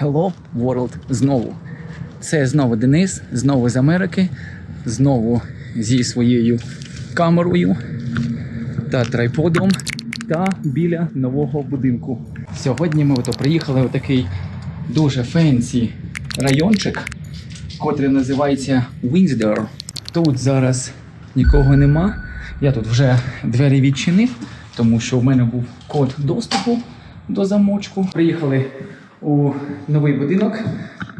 Hello World знову. Це знову Денис, знову з Америки, знову зі своєю камерою та трайподом та біля нового будинку. Сьогодні ми ото приїхали у такий дуже фенсі райончик, котрий називається Windsor. Тут зараз нікого нема. Я тут вже двері відчинив, тому що в мене був код доступу до замочку. Приїхали у новий будинок,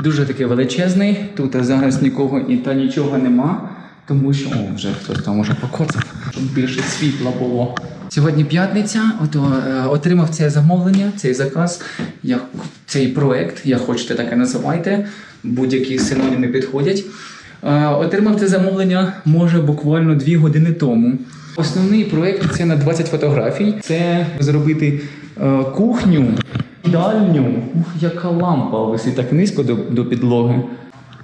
дуже такий величезний. Тут зараз нікого і та нічого нема, тому що о, вже хтось там уже покоцав, щоб більше світла було. Сьогодні п'ятниця, ото е, отримав це замовлення, цей заказ, я, цей проект, як хочете, так і називайте. Будь-які синоніми підходять. Е, Отримав це замовлення може буквально дві години тому. Основний проект це на 20 фотографій. Це зробити е, кухню, їдальню, Ух, яка лампа висить так низько до, до підлоги.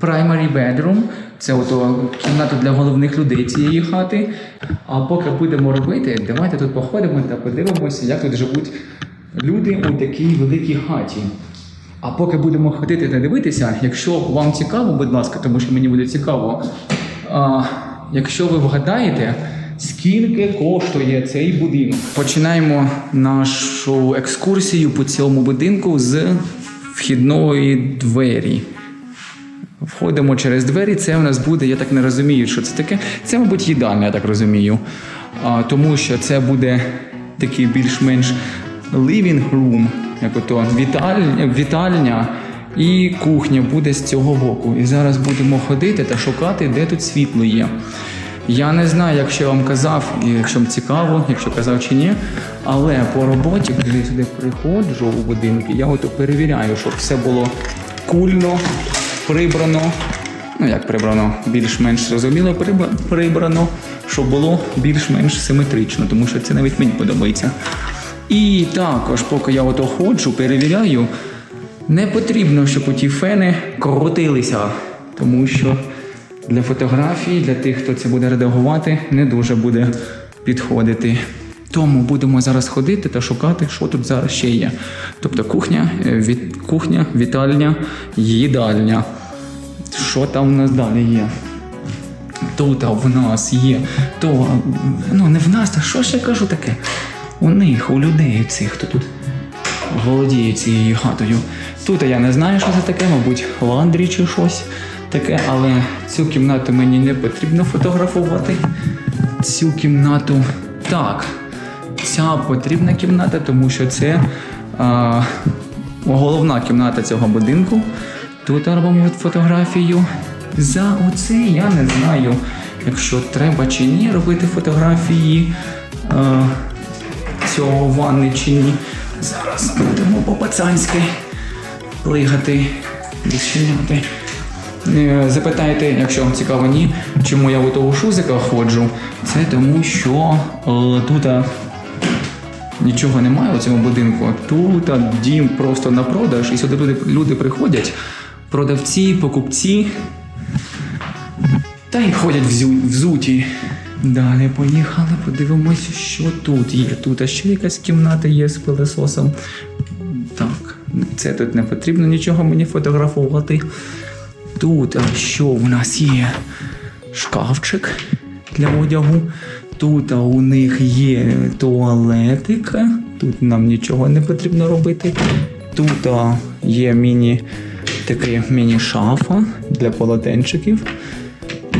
Primary bedroom – це ото кімната для головних людей цієї хати. А поки будемо робити, давайте тут походимо та подивимося, як тут живуть люди у такій великій хаті. А поки будемо ходити та дивитися, якщо вам цікаво, будь ласка, тому що мені буде цікаво, а, якщо ви вгадаєте, скільки коштує цей будинок. Починаємо нашу екскурсію по цьому будинку з вхідної двері. Входимо через двері. Це у нас буде, я так не розумію, що це таке. Це, мабуть, їдальня, я так розумію. А, тому що це буде такий більш-менш living room, як ото вітальня, вітальня і кухня буде з цього боку. І зараз будемо ходити та шукати, де тут світло є. Я не знаю, якщо я вам казав, і якщо вам цікаво, якщо казав чи ні. Але по роботі, коли я сюди приходжу у будинки, я ото перевіряю, щоб все було кульно, прибрано. Ну як прибрано, більш-менш зрозуміло прибрано, щоб було більш-менш симетрично, тому що це навіть мені подобається. І також, поки я ото ходжу, перевіряю, не потрібно, щоб ті фени крутилися, тому що для фотографій, для тих, хто це буде редагувати, не дуже буде підходити. Тому будемо зараз ходити та шукати, що тут зараз ще є. Тобто кухня, е, від, кухня, вітальня, їдальня. Що там у нас далі є? Тут в нас є. То, ну не в нас, а що ж я кажу таке? У них, у людей цих, хто тут володіє цією хатою. Тут я не знаю, що це таке, мабуть, ландрі чи щось таке, але цю кімнату мені не потрібно фотографувати. Цю кімнату. Так, ця потрібна кімната, тому що це а, головна кімната цього будинку. Тут робимо фотографію. За оце я не знаю, якщо треба чи ні робити фотографії а, цього ванни чи ні. Зараз будемо по-пацанськи плигати, відчиняти. Е, Запитайте, якщо вам цікаво, ні, чому я у того шузика ходжу. Це тому, що е, тут нічого немає у цьому будинку. Тут дім просто на продаж, і сюди люди, люди приходять, продавці, покупці. Та й ходять взуті. Далі поїхали, подивимося, що тут є. Тут а ще якась кімната є з пилососом. Так, це тут не потрібно нічого мені фотографувати. Тут а що у нас є? Шкафчик для одягу. Тут а у них є туалетик. Тут нам нічого не потрібно робити. Тут а, є міні такий міні-шафа для полотенчиків.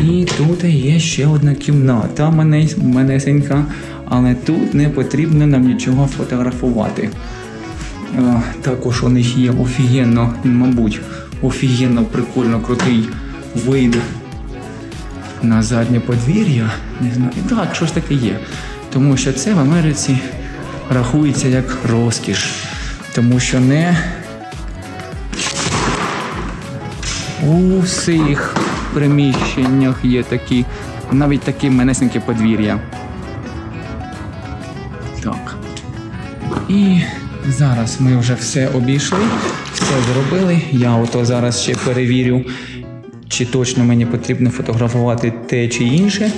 І тут є ще одна кімната мене, менесенька, але тут не потрібно нам нічого фотографувати. Е, Також у них є офігенно, мабуть, офігенно прикольно крутий вид на заднє подвір'я. Не знаю. Так, ж таке є. Тому що це в Америці рахується як розкіш. Тому що не у всіх приміщеннях є такі, навіть такі менесенькі подвір'я. Так. І зараз ми вже все обійшли, все зробили. Я ото зараз ще перевірю, чи точно мені потрібно фотографувати те чи інше,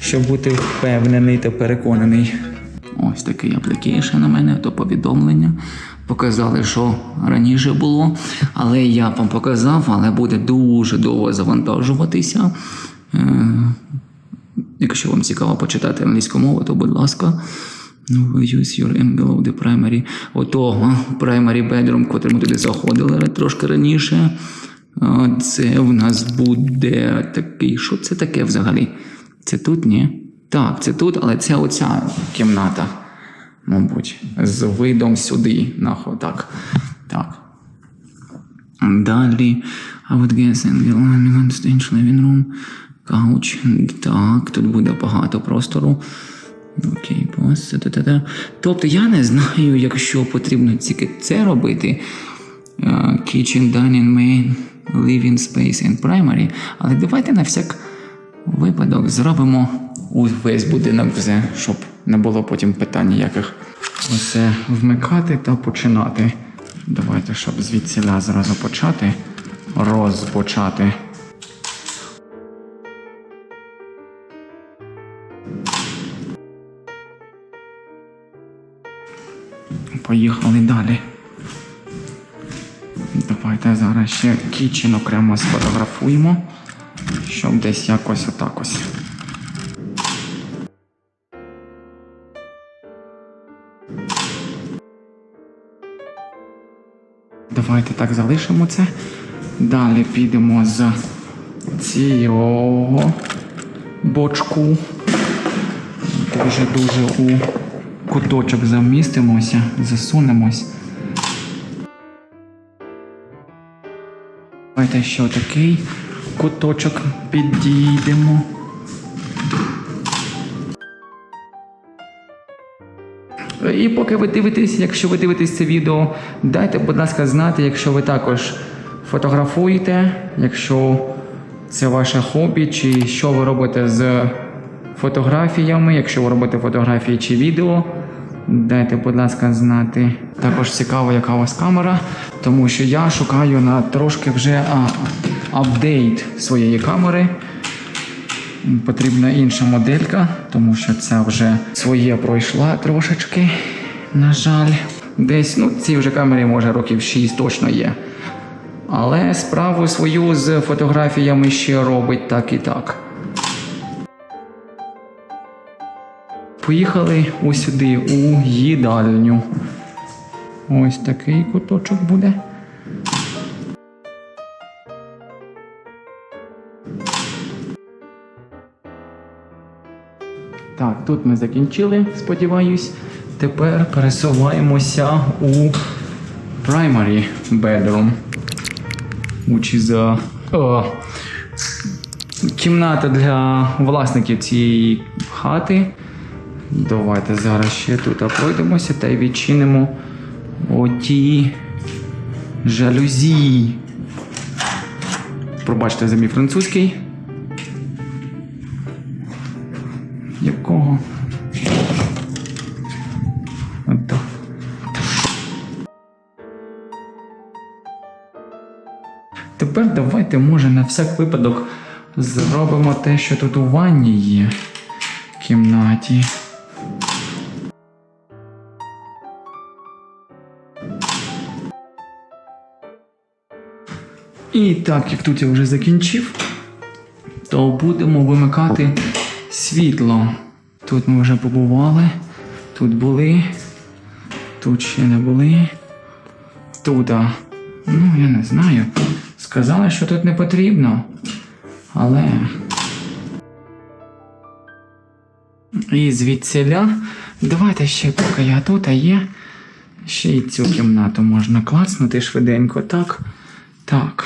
щоб бути впевнений та переконаний. Ось такий аплікейшн у мене, то повідомлення. показали, що раніше було. Але я вам показав, але буде дуже довго завантажуватися. Е, Якщо вам цікаво почитати англійську мову, то будь ласка. Ну, use your M below the primary. Ото primary bedroom, котрий ми туди заходили трошки раніше. Це в нас буде такий. Що це таке взагалі? Це тут, ні? Так, це тут, але це оця кімната, мабуть, з видом сюди. Нахо, так. Так. Далі. I would guess stage living room. Couch. Так, тут буде багато простору. Окей, бос. та-та-та. Тобто я не знаю, якщо потрібно тільки це робити. е, Kitchen, dining, main, living space and primary. Але давайте на всяк випадок зробимо увесь будинок все, щоб не було потім питань ніяких. Усе вмикати та починати. Давайте, щоб звідси зразу почати. Розпочати. Поїхали далі. Давайте зараз ще кічен окремо сфотографуємо, щоб десь якось отак ось. Давайте так залишимо це. Далі підемо з цього бочку. Дуже-дуже у куточок замістимося, засунемось. Давайте ще такий куточок підійдемо. І поки ви дивитесь, якщо ви дивитесь це відео, дайте, будь ласка, знати, якщо ви також фотографуєте, якщо це ваше хобі, чи що ви робите з фотографіями, якщо ви робите фотографії чи відео. Дайте, будь ласка, знати. Також цікаво, яка у вас камера, тому що я шукаю на трошки вже а, апдейт своєї камери. Потрібна інша моделька, тому що ця вже своє пройшла трошечки. На жаль, десь ну цій вже камері може років 6 точно є. Але справу свою з фотографіями ще робить так і так. Поїхали ось сюди, у їдальню. Ось такий куточок буде. Так, тут ми закінчили, сподіваюсь. Тепер пересуваємося у primary bedroom. Which is a, о, кімната для власників цієї хати. Давайте зараз ще тут пройдемося та й відчинимо оті жалюзі. Пробачте за мій французький. Якого? Ото. Тепер давайте, може, на всяк випадок зробимо те, що тут у ванні є в кімнаті. І так, як тут я вже закінчив, то будемо вимикати світло. Тут ми вже побували, тут були, тут ще не були. Тут, ну я не знаю. Сказали, що тут не потрібно. Але. І звідсіля. Давайте ще поки я тут, а є. Ще й цю кімнату можна клацнути швиденько. Так. Так.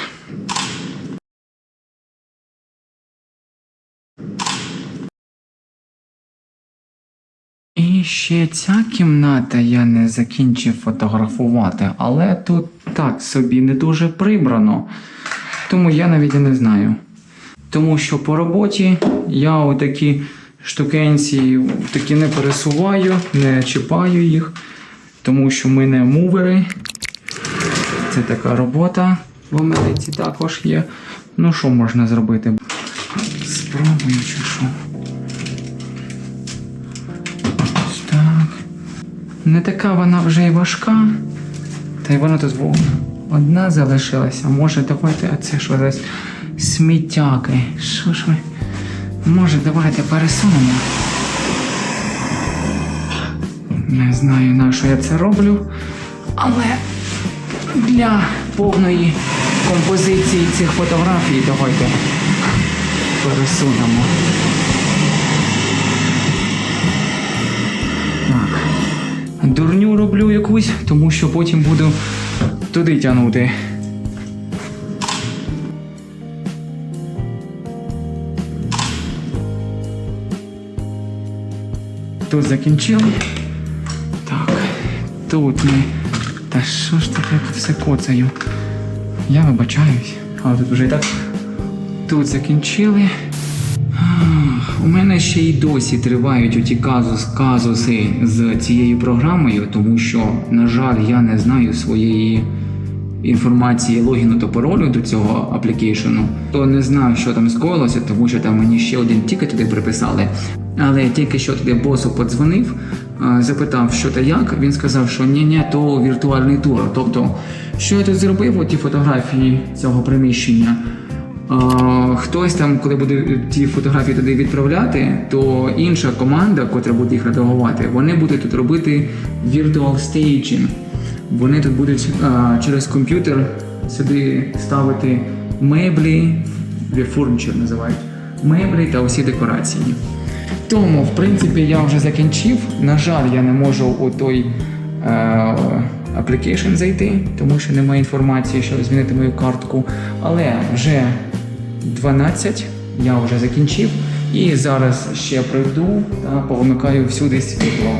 І ще ця кімната я не закінчив фотографувати, але тут так собі не дуже прибрано. Тому я навіть і не знаю. Тому що по роботі я отакі штукенці такі не пересуваю, не чіпаю їх, тому що ми не мувери. Це така робота в Америці також є. Ну, що можна зробити? Спробую чи що. Ось так. Не така вона вже й важка. Та й вона тут одна залишилася. Може, давайте, а це що десь сміттяки. Що ж ви? Може, давайте пересунемо. Не знаю, на що я це роблю, але для повної композиції цих фотографій давайте пересунемо. Так. Дурню роблю якусь, тому що потім буду туди тягнути. Тут закінчили. Так, тут ми. Та що ж таке все коцаю? Я вибачаюсь, але тут вже і так. Тут закінчили. У мене ще й досі тривають оті казус, казуси з цією програмою, тому що, на жаль, я не знаю своєї інформації логіну та паролю до цього аплікейшену. То не знаю, що там скоїлося, тому що там мені ще один тікет туди приписали. Але тільки що туди босу подзвонив, е, запитав, що та як. Він сказав, що ні, ні, то віртуальний тур. Тобто, що я тут зробив, оті фотографії цього приміщення. А, Хтось там, коли буде ті фотографії туди відправляти, то інша команда, котра буде їх редагувати, вони будуть тут робити virtual staging. Вони тут будуть а, через комп'ютер сюди ставити меблі, фурнічер називають, меблі та усі декорації. Тому, в принципі, я вже закінчив. На жаль, я не можу у той е, application зайти, тому що немає інформації, щоб змінити мою картку. Але вже 12, я вже закінчив. І зараз ще прийду та повимикаю всюди світло,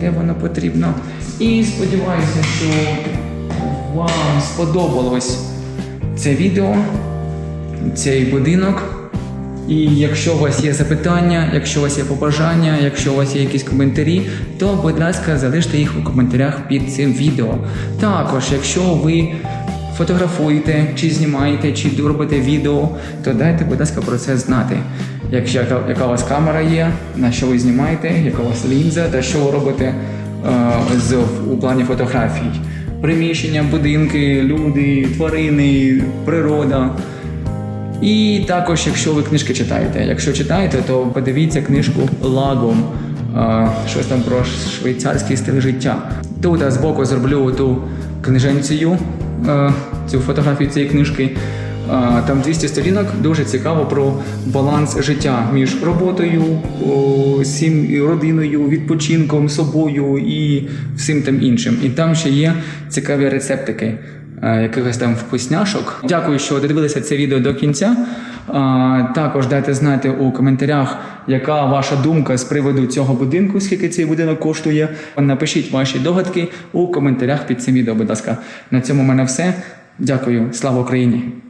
де воно потрібно. І сподіваюся, що вам сподобалось це відео, цей будинок. І якщо у вас є запитання, якщо у вас є побажання, якщо у вас є якісь коментарі, то будь ласка, залиште їх у коментарях під цим відео. Також, якщо ви фотографуєте, чи знімаєте, чи робите відео, то дайте, будь ласка, про це знати. Якщо яка, у вас камера є, на що ви знімаєте, яка у вас лінза, та що ви робите е, з, у плані фотографій. Приміщення, будинки, люди, тварини, природа. І також, якщо ви книжки читаєте, якщо читаєте, то подивіться книжку Лагом. Щось там про швейцарський стиль життя. Тут я збоку зроблю ту книженцію, цю фотографію цієї книжки. Там 200 сторінок, дуже цікаво про баланс життя між роботою, сім, родиною, відпочинком, собою і всім тим іншим. І там ще є цікаві рецептики якихось там вкусняшок. Дякую, що додивилися це відео до кінця. Е, Також дайте знати у коментарях, яка ваша думка з приводу цього будинку, скільки цей будинок коштує. Напишіть ваші догадки у коментарях під цим відео, будь ласка. На цьому в мене все. Дякую. Слава Україні!